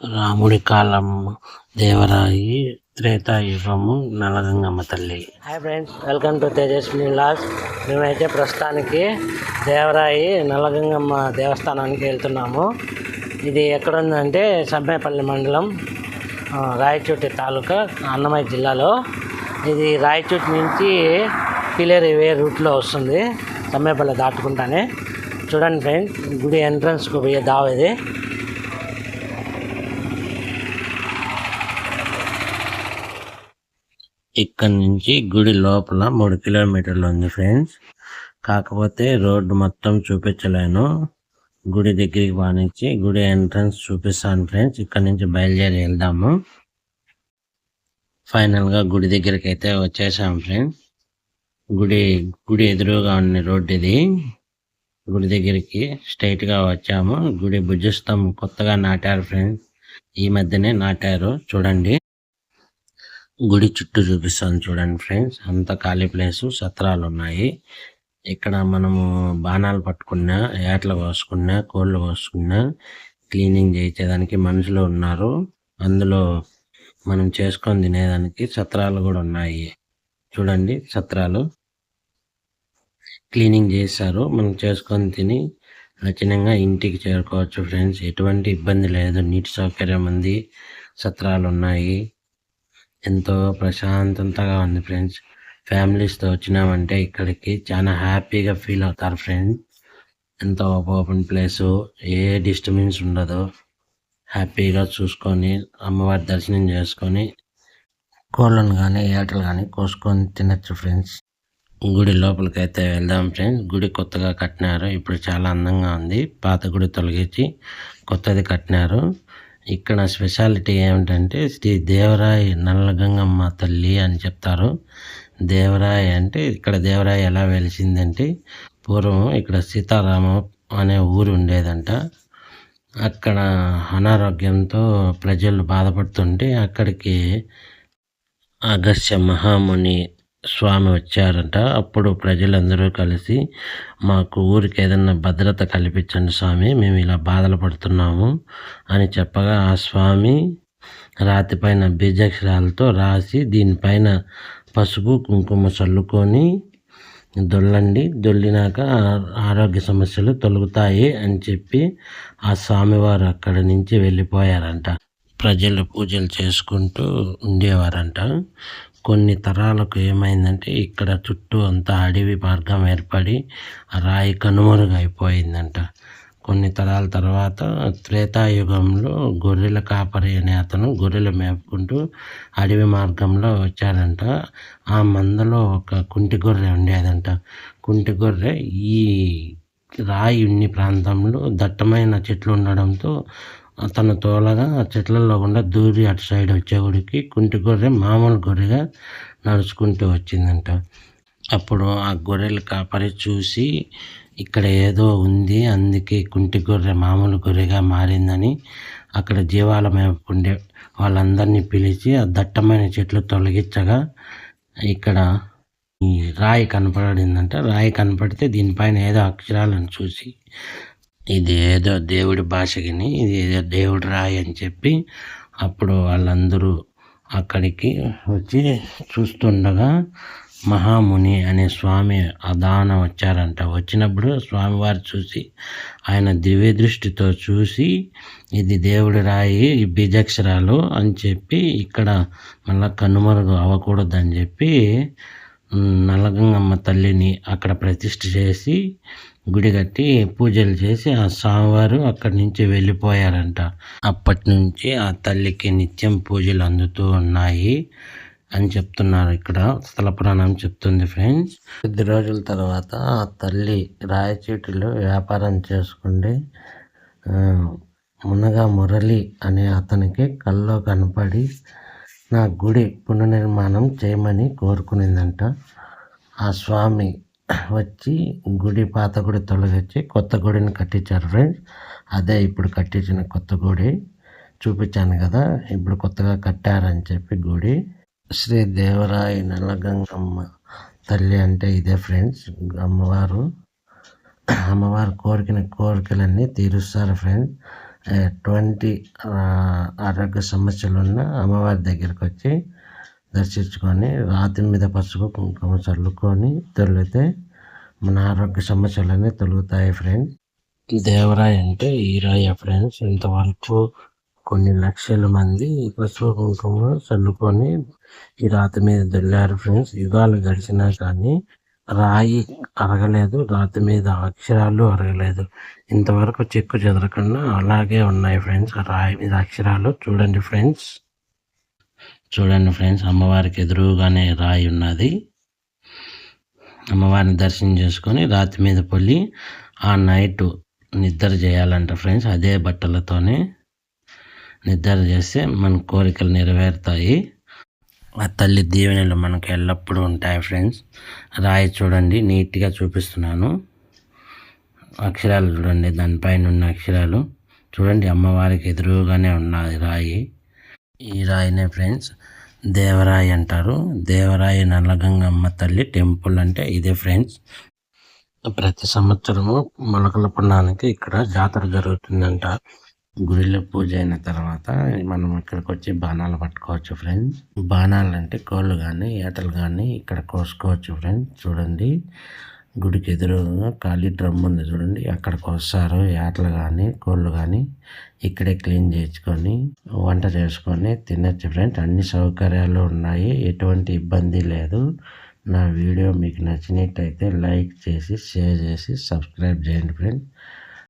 రాముడి కాలం దేవరాయి త్రేతాయుగము నలగంగమ్మ తల్లి. Hi friends welcome to Tejaswi loss మేమైతే ప్రస్తుతానికి దేవరాయి నల్లగంగమ్మ దేవస్థానానికి వెళ్తున్నాము. ఇది ఎక్కడ ఉందంటే సబ్బేపల్లి మండలం రాయచోటి తాలూకా అన్నమయ్య జిల్లాలో. ఇది రాయచోటి నుంచి పిలేరు వే రూట్లో వస్తుంది సమ్మేపల్లి దాటుకుంటానే. చూడండి ఫ్రెండ్స్ గుడి ఎంట్రన్స్కి పోయే దావ ఇది. ఇక్కడ నుంచి గుడి లోపల మూడు కిలోమీటర్లు ఉంది ఫ్రెండ్స్. కాకపోతే రోడ్డు మొత్తం చూపించలేను. గుడి దగ్గరికి వాణించి గుడి ఎంట్రన్స్ చూపిస్తాను ఫ్రెండ్స్. ఇక్కడ నుంచి బయలుదేరి వెళ్దాము. ఫైనల్గా గుడి దగ్గరికి అయితే వచ్చేసాం ఫ్రెండ్స్. గుడి గుడి ఎదురుగా ఉన్న రోడ్డు ఇది. గుడి దగ్గరికి స్ట్రైట్గా వచ్చాము. గుడి భుజస్తం కొత్తగా నాటారు ఫ్రెండ్స్. ఈ మధ్యనే నాటారు. చూడండి. గుడి చుట్టూ చూపిస్తాను చూడండి ఫ్రెండ్స్. అంత ఖాళీ ప్లేస్ సత్రాలు ఉన్నాయి ఇక్కడ మనము బాణాలు పట్టుకున్నా ఏటలు కోసుకున్నా కోళ్ళు కోసుకున్నా క్లీనింగ్ చేయించేదానికి మనుషులు ఉన్నారు. అందులో మనం చేసుకొని తినేదానికి సత్రాలు కూడా ఉన్నాయి. చూడండి సత్రాలు. క్లీనింగ్ చేశారు. మనం చేసుకొని తిని నచ్చినంగా ఇంటికి చేరుకోవచ్చు ఫ్రెండ్స్. ఎటువంటి ఇబ్బంది లేదు. నీటి సౌకర్యం ఉంది. సత్రాలు ఉన్నాయి ఎంతో ప్రశాంతంగా ఉంది ఫ్రెండ్స్. ఫ్యామిలీస్తో వచ్చినామంటే ఇక్కడికి చాలా హ్యాపీగా ఫీల్ అవుతారు ఫ్రెండ్స్. ఎంతో ఓపెన్ ప్లేస్ ఏ డిస్టర్బెన్స్ ఉండదు. హ్యాపీగా చూసుకొని అమ్మవారి దర్శనం చేసుకొని కోళ్ళను కానీ ఏటలు కానీ కోసుకొని తినచ్చు ఫ్రెండ్స్. గుడి లోపలికి అయితే వెళ్దాం ఫ్రెండ్స్. గుడి కొత్తగా కట్టినారు. ఇప్పుడు చాలా అందంగా ఉంది. పాత గుడి తొలగించి కొత్తది కట్టినారు. ఇక్కడ స్పెషాలిటీ ఏమిటంటే శ్రీ దేవరాయ నల్లగంగమ్మ తల్లి అని చెప్తారు. దేవరాయ అంటే ఇక్కడ దేవరాయ ఎలా వెలిసిందంటే పూర్వం ఇక్కడ సీతారామ అనే ఊరు ఉండేదంట. అక్కడ అనారోగ్యంతో ప్రజలు బాధపడుతుంటే అక్కడికి అగస్య మహాముని స్వామి వచ్చారంట. అప్పుడు ప్రజలందరూ కలిసి మాకు ఊరికి ఏదన్నా భద్రత కల్పించండి స్వామి మేము ఇలా బాధలు పడుతున్నాము అని చెప్పగా ఆ స్వామి రాతిపైన బీజాక్షరాలతో రాసి దీనిపైన పసుపు కుంకుమ చల్లుకొని దొల్లండి. దొల్లినాక ఆరోగ్య సమస్యలు తొలగుతాయి అని చెప్పి ఆ స్వామివారు అక్కడి నుంచి వెళ్ళిపోయారంట. ప్రజలు పూజలు చేసుకుంటూ ఉండేవారంట. కొన్ని తరాలకు ఏమైందంటే ఇక్కడ చుట్టూ అంతా అడవి మార్గం ఏర్పడి రాయి కనుమరుగైపోయిందంట. కొన్ని తరాల తర్వాత త్రేతాయుగంలో గొర్రెల కాపరి అనే అతను గొర్రెలు మేపుకుంటూ అడవి మార్గంలో వచ్చాడంట. ఆ మందలో ఒక కుంటి గొర్రె ఉండేదంట. కుంటి గొర్రె ఈ రాయి ఉన్ని ప్రాంతంలో దట్టమైన చెట్లు ఉండడంతో తను తోలగా ఆ చెట్లలో గుండా దూరి అటు సైడ్ వచ్చేవాడికి కుంటి గొర్రె మామూలు గొర్రెగా నడుచుకుంటూ వచ్చిందంట. అప్పుడు ఆ గొర్రెలు కాపరి చూసి ఇక్కడ ఏదో ఉంది అందుకే కుంటి గొర్రె మామూలు గొర్రెగా మారిందని అక్కడ జీవాల మేపుకుండే వాళ్ళందరినీ పిలిచి ఆ దట్టమైన చెట్లు తొలగించగా ఇక్కడ ఈ రాయి కనపడిందంట. రాయి కనపడితే దీనిపైన ఏదో అక్షరాలను చూసి ఇది ఏదో దేవుడి భాషకిని ఇది ఏదో దేవుడు రాయి అని చెప్పి అప్పుడు వాళ్ళందరూ అక్కడికి వచ్చి చూస్తుండగా మహాముని అనే స్వామి అదాన వచ్చారంట. వచ్చినప్పుడు స్వామివారు చూసి ఆయన దివ్య దృష్టితో చూసి ఇది దేవుడి రాయి బీజక్షరాలు బీజాక్షరాలు అని చెప్పి ఇక్కడ మళ్ళా కనుమరుగు అవ్వకూడదని చెప్పి నలగంగమ్మ నల్లగంగమ్మ తల్లిని అక్కడ ప్రతిష్ఠ చేసి గుడి కట్టి పూజలు చేసి ఆ స్వామివారు అక్కడి నుంచి వెళ్ళిపోయారంట. అప్పటి నుంచి ఆ తల్లికి నిత్యం పూజలు అందుతూ ఉన్నాయి అని చెప్తున్నారు ఇక్కడ. స్థల పురాణం చెప్తుంది ఫ్రెండ్స్. కొద్ది రోజుల తర్వాత ఆ తల్లి రాయచీటిలో వ్యాపారం చేసుకుంటే మునగా మురళి అనే అతనికి కల్లో కనపడి నా గుడి పునర్నిర్మాణం చేయమని కోరుకునిందంట. ఆ స్వామి వచ్చి గుడి పాత గుడి తొలగించి కొత్త గుడిని కట్టించారు ఫ్రెండ్స్. అదే ఇప్పుడు కట్టించిన కొత్త గుడి. చూపించాను కదా ఇప్పుడు కొత్తగా కట్టారని చెప్పి గుడి. శ్రీ దేవరాయ నల్లగంగమ్మ తల్లి అంటే ఇదే ఫ్రెండ్స్ అమ్మవారు. అమ్మవారు కోరికిన కోరికలన్నీ తీరుస్తారు ఫ్రెండ్స్. ఎటువంటి ఆరోగ్య సమస్యలు ఉన్నా అమ్మవారి దగ్గరికి వచ్చి దర్శించుకొని రాతి మీద పసుపు కుంకుమ చల్లుకొని తొలితే మన ఆరోగ్య సమస్యలన్నీ తొలుగుతాయి ఫ్రెండ్స్ దేవరాయ్ అంటే ఈ రాయ ఫ్రెండ్స్ ఇంతవరకు కొన్ని లక్షల మంది పసుపు కుంకుమ చల్లుకొని ఈ రాతి మీద దొల్లారు ఫ్రెండ్స్ యుగాలు గడిచినా కానీ రాయి అరగలేదు రాతి మీద అక్షరాలు అరగలేదు. ఇంతవరకు చెక్కు చెదరకుండా అలాగే ఉన్నాయి ఫ్రెండ్స్ రాయి మీద అక్షరాలు చూడండి ఫ్రెండ్స్ చూడండి ఫ్రెండ్స్ అమ్మవారికి ఎదురుగానే రాయి ఉన్నది. అమ్మవారిని దర్శనం చేసుకొని రాతి మీద పొల్లి ఆ నైట్ నిద్ర చేయాలంట ఫ్రెండ్స్ అదే బట్టలతోనే నిద్ర చేస్తే మన కోరికలు నెరవేరుతాయి. ఆ తల్లి దీవెనలు మనకు ఎల్లప్పుడూ ఉంటాయి ఫ్రెండ్స్. రాయి చూడండి నీట్గా చూపిస్తున్నాను. అక్షరాలు చూడండి దానిపైన ఉన్న అక్షరాలు. చూడండి అమ్మవారికి ఎదురుగానే ఉన్నది రాయి. ఈ రాయినే ఫ్రెండ్స్ దేవరాయి అంటారు. దేవరాయి నల్లగంగమ్మ తల్లి టెంపుల్ అంటే ఇదే ఫ్రెండ్స్. ప్రతి సంవత్సరము మొలకల పుణ్యానికి ఇక్కడ జాతర జరుగుతుందంట. గుడిలో పూజ అయిన తర్వాత మనం ఇక్కడికి వచ్చి బాణాలు పట్టుకోవచ్చు ఫ్రెండ్స్. బాణాలు అంటే కోళ్ళు కానీ ఏటలు కానీ ఇక్కడ కోసుకోవచ్చు ఫ్రెండ్స్. చూడండి. గుడికి ఎదురుగా ఖాళీ డ్రమ్ ఉంది చూడండి. అక్కడికి వస్తారు ఏటలు కానీ కోళ్ళు కానీ ఇక్కడే క్లీన్ చేసుకొని వంట చేసుకొని తినచ్చు ఫ్రెండ్స్. అన్ని సౌకర్యాలు ఉన్నాయి. ఎటువంటి ఇబ్బంది లేదు. నా వీడియో మీకు నచ్చినట్టయితే లైక్ చేసి షేర్ చేసి సబ్స్క్రైబ్ చేయండి ఫ్రెండ్స్.